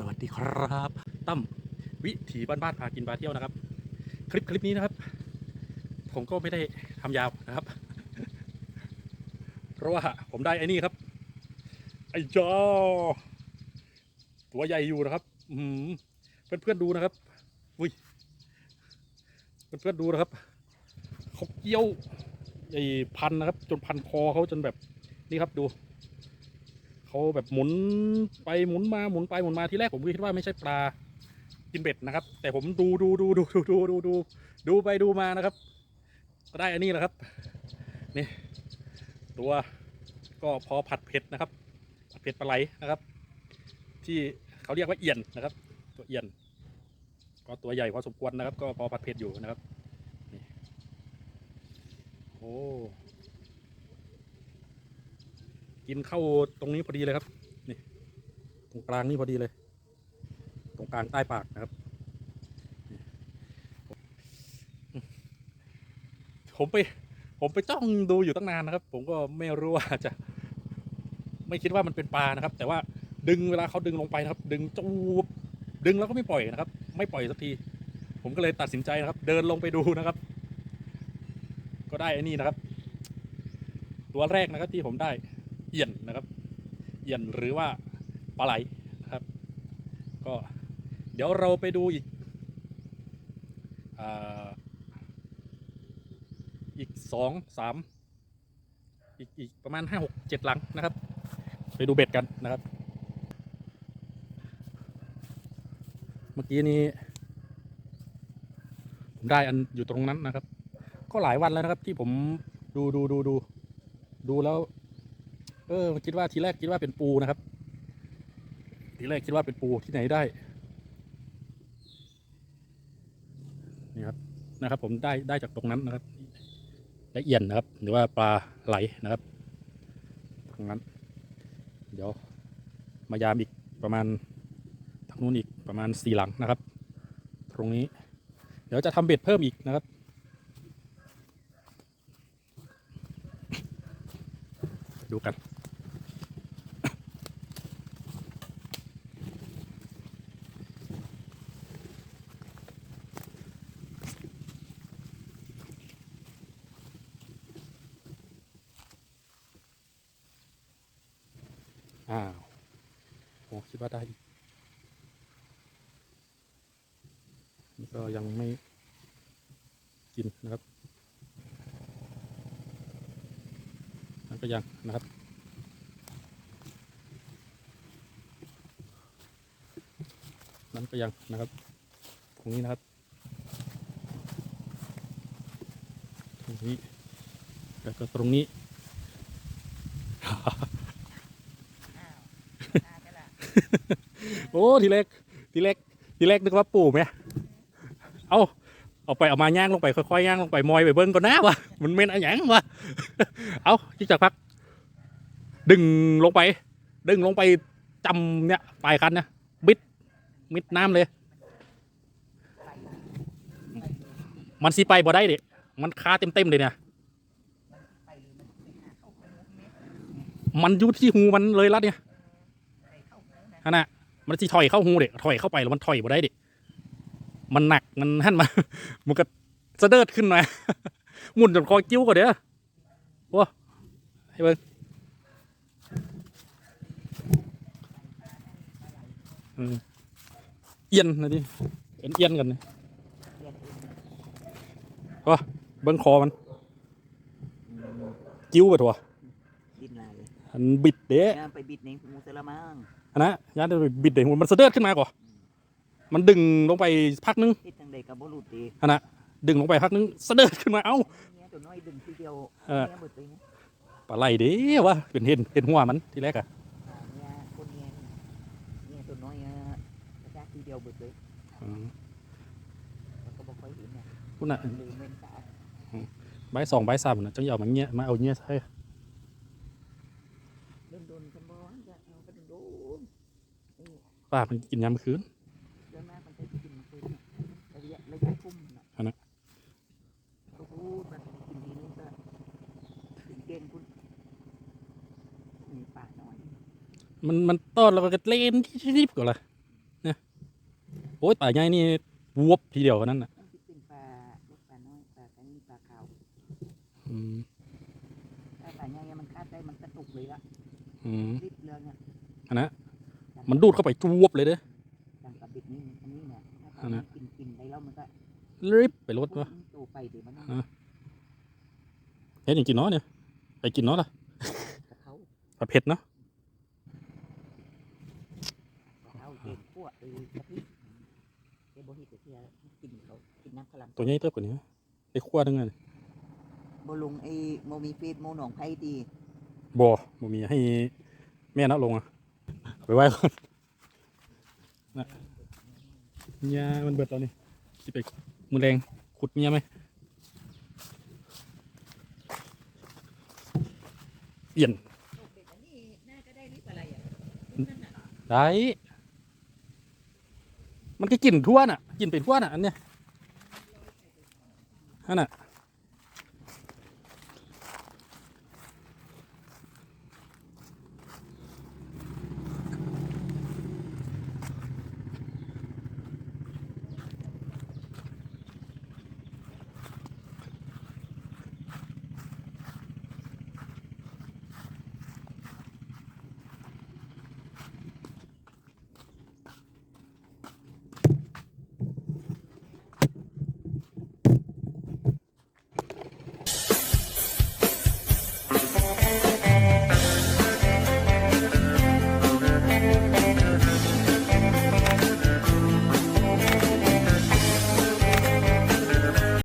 สวัสดีครับตั้มวิถีบ้านบ้านๆพากินพาเที่ยวนะครับ คลิปคลิปนี้นะครับ ผมก็ไม่ได้ทำยาวนะครับ เพราะว่าผมได้ไอ้นี่ครับ ไอ้จอ ตัวใหญ่อยู่นะครับเพื่อนเพื่อนๆดูนะครับอุ้ยเพื่อนเพื่อนๆดูนะครับเขาเกี้ยวไอ้พันนะครับ จนพันคอเขาจนแบบนี่ครับดู เขาแบบหมุนไปหมุนมาหมุนไปหมุนมาทีแรกผมก็คิดว่าไม่ใช่ปลากินเบ็ดนะครับ แต่ผมดูดูดูดูดูดูดูดูดูไปดูมานะครับ ก็ได้อันนี้แหละครับนี่ตัวก็พอผัดเผ็ดนะครับผัดเผ็ดปลาไหลนะครับ ที่เขาเรียกว่าเอียนนะครับ ตัวเอียน ก็ตัวใหญ่พอสมควรนะครับ ก็พอผัดเผ็ดอยู่นะครับนี่โอ้ กินเข้าตรงนี้พอดีเลยครับ นี่ ตรงกลางนี่พอดีเลย ตรงกลางใต้ปากนะครับ ผมไป ผมไปจ้องดูอยู่ตั้งนานนะครับ ผมก็ไม่รู้ว่าจะ ไม่คิดว่ามันเป็นปลานะครับ แต่ว่าดึงเวลาเขาดึงลงไปนะครับ ดึงจูบดึงแล้วก็ไม่ปล่อยนะครับ ไม่ปล่อยสักที ผมก็เลยตัดสินใจนะครับ เดินลงไปดูนะครับ ก็ได้ไอ้นี่นะครับ ตัวแรกนะครับที่ผมได้ เอียนนะครับ เอียนหรือว่าปลาไหลนะครับ ก็เดี๋ยวเราไปดูอีกอาอีกสองสามอีกอีกประมาณห้าหกเจ็ดหลังนะครับ ไปดูเบ็ดกันนะครับ เมื่อกี้นี้ผมได้อันอยู่ตรงนั้นนะครับ ก็หลายวันแล้วนะครับที่ผมดูดูดูดูดูแล้ว เออคิดว่าทีแรกคิดว่าเป็นปูนะครับ ทีแรกคิดว่าเป็นปูที่ไหนได้ นี่ครับนะครับผมได้ได้จากตรงนั้นนะครับได้เอียนนะครับ หรือว่าปลาไหลนะครับตรงนั้น เดี๋ยวมายามอีกประมาณทางนู้นอีกประมาณสี่หลังนะครับ ตรงนี้ เดี๋ยวจะทำเบ็ดเพิ่มอีกนะครับดูกัน อ้าวโอ้คิดว่าได้อีกนี่ก็ยังไม่กินนะครับนั่นก็ยังนะครับ นั่นก็ยังนะครับตรงนี้นะครับตรงนี้แล้วก็ตรงนี้ โอ้ทีแรกทีแรกทีแรกนึกว่าปู่ไหมเอาเอาไปเอามาย่างลงไปค่อยๆย่างลงไปมอยไปเบิ้งก่อนนะวะมันเม่นอะไรหยังวะเอาจิกจักพัก ดึงลงไป ดึงลงไปจำเนี่ยปลายคันนี่ยบิดมิดน้ำเลย มันสีไปบ่ได้ด็มันคาเต็มๆเลยเนี่ยมันยู่ที่หูมันเลยลัดเนี่ยฮะนะ มันสิถอยเข้าหูเด็กถอยเข้าไปแล้วมันถอยบ่ได้เด็กมันหนักมันหั่นมา มันก็สะเดิดขึ้นมาหมุนจนคอกิ้วก็เด้อโอ้ให้เบิ่งเอียนนะดิเป็นเอียนกันนี่โอ้เบิ่งคอมันกิ้วไปถั่ว บิดลายเลยอันบิดเด้ย่าไปบิดในมูเซลามังอันนะยานไปบิดเด้มันสะเดิดขึ้นมาก่อนมันดึงลงไปพักนึงทิศทางใดกับบรุษดีอันนะดึงลงไปพักนึงเสด็จขึ้นมาเอ้าเนี่ยตัวน้อยดึงทีเดียวเออเนี่ยเบิดไปเนี่ยปลาไหลเด้วะเป็นเห็นเห็นหัวมันทีแรกอะอ่าเนี่ยคนเนี่ยเนี่ยตัวน้อยอะกระชากทีเดียวเบิดเลยอืมแล้วก็บอกค่อยเห็นเนี่ยคุณน่ะลืมเว้นตาใบสองใบสามน่ะจังหยอามาเงี้ยมาเอาเงี้ยใช่ เดินโดนกันบ่จะเอาไปโดน ปลามันกินยามมื้อคืนเดินมามันจะกินมันคือระยะระยะพุ่มน่ะอันนั้นโอ้โหมันกินทีนึงก็ถึงเกณฑ์คุณมีปากน้อย มันมันต้อนแล้วก็เล่นที่ๆก่อนละโอ้ยป่าใหญ่นี่วบทีเดียวเท่านั้นน่ะมันจะเป็นปลาลูกปลาน้อยปลาคันนี้ปลาขาวอืมถ้าปลาใหญ่มันคาดได้มันกระตุกเลยละอืมรีบเรือเนี่ยอันนะ มันดูดเข้าไปจวบเลยเด้อดังกับบิดนี่อันนี้เนี่ยถ้าปอัลานนั้นกินกินไปแล้วมันก็รีบไปรถวะโตไปเดี๋ยวมันต้องอะเฮ็ดหยังกินเนาะเนี่ยไปกินเนาะล่ะกระเขาผัดเผ็ดเนาะกระเขาเก่งพวกเออกระพริบเดี๋ยวบ่เฮ็ดแต่เที่ยกินเขากินน้ำขลังตัวใหญ่เติบกว่านี้ไปคั่วทั้งนั้นบ่ลงไอ้โมมีเฟซโมหนองไผดีบ่บ่มีให้แม่นะลงอะเอา ไปไว้ก่อนนะเมียมันเบิดแล้วนี่สิไปมือแรงขุดเมียไหมเปลี่ยนอันนี้น่าจะได้ลิบอะไรอะได้มันก็กินทั่วน่ะ กินเป็นทั่วน่ะอันเนี้ยนั่นน่ะ